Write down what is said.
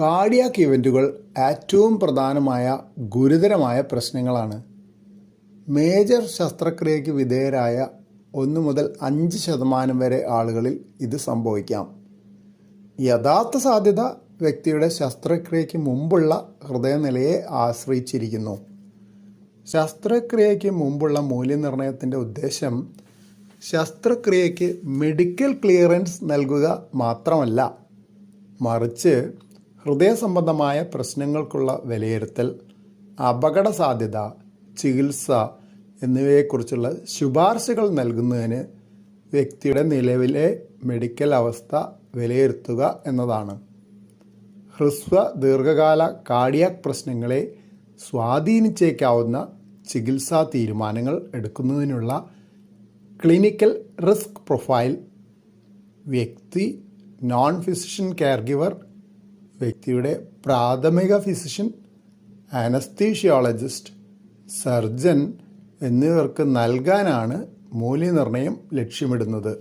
Cardiac ഇവന്റുകൾ ഏറ്റവും പ്രധാനമായ ഗുരുതരമായ പ്രശ്നങ്ങളാണ്. മേജർ ശസ്ത്രക്രിയയ്ക്ക് വിധേയരായ ഒന്ന് മുതൽ അഞ്ച് ശതമാനം വരെ ആളുകളിൽ ഇത് സംഭവിക്കാം. യഥാർത്ഥ സാധ്യത വ്യക്തിയുടെ ശസ്ത്രക്രിയയ്ക്ക് മുമ്പുള്ള ഹൃദയനിലയെ ആശ്രയിച്ചിരിക്കുന്നു. ശസ്ത്രക്രിയയ്ക്ക് മുമ്പുള്ള മൂല്യനിർണയത്തിന്റെ ഉദ്ദേശം ശസ്ത്രക്രിയയ്ക്ക് മെഡിക്കൽ ക്ലിയറൻസ് നൽകുക മാത്രമല്ല മറിച്ച് ഹൃദയ സംബന്ധമായ പ്രശ്നങ്ങൾക്കുള്ള വിലയിരുത്തൽ അപകട സാധ്യത ചികിത്സ എന്നിവയെക്കുറിച്ചുള്ള ശുപാർശകൾ നൽകുന്നതിന് വ്യക്തിയുടെ നിലവിലെ മെഡിക്കൽ അവസ്ഥ വിലയിരുത്തുക എന്നതാണ്. ഹ്രസ്വ ദീർഘകാല കാർഡിയാക് പ്രശ്നങ്ങളെ സ്വാധീനിച്ചേക്കാവുന്ന ചികിത്സാ തീരുമാനങ്ങൾ എടുക്കുന്നതിനുള്ള ക്ലിനിക്കൽ റിസ്ക് പ്രൊഫൈൽ വ്യക്തി നോൺ ഫിസിഷ്യൻ കെയർ ഗിവർ വ്യക്തിയുടെ പ്രാഥമിക ഫിസിഷ്യൻ ആനസ്തീഷ്യോളജിസ്റ്റ് സർജൻ എന്നിവർക്ക് നൽകാനാണ് മൂല്യനിർണയം ലക്ഷ്യമിടുന്നത്.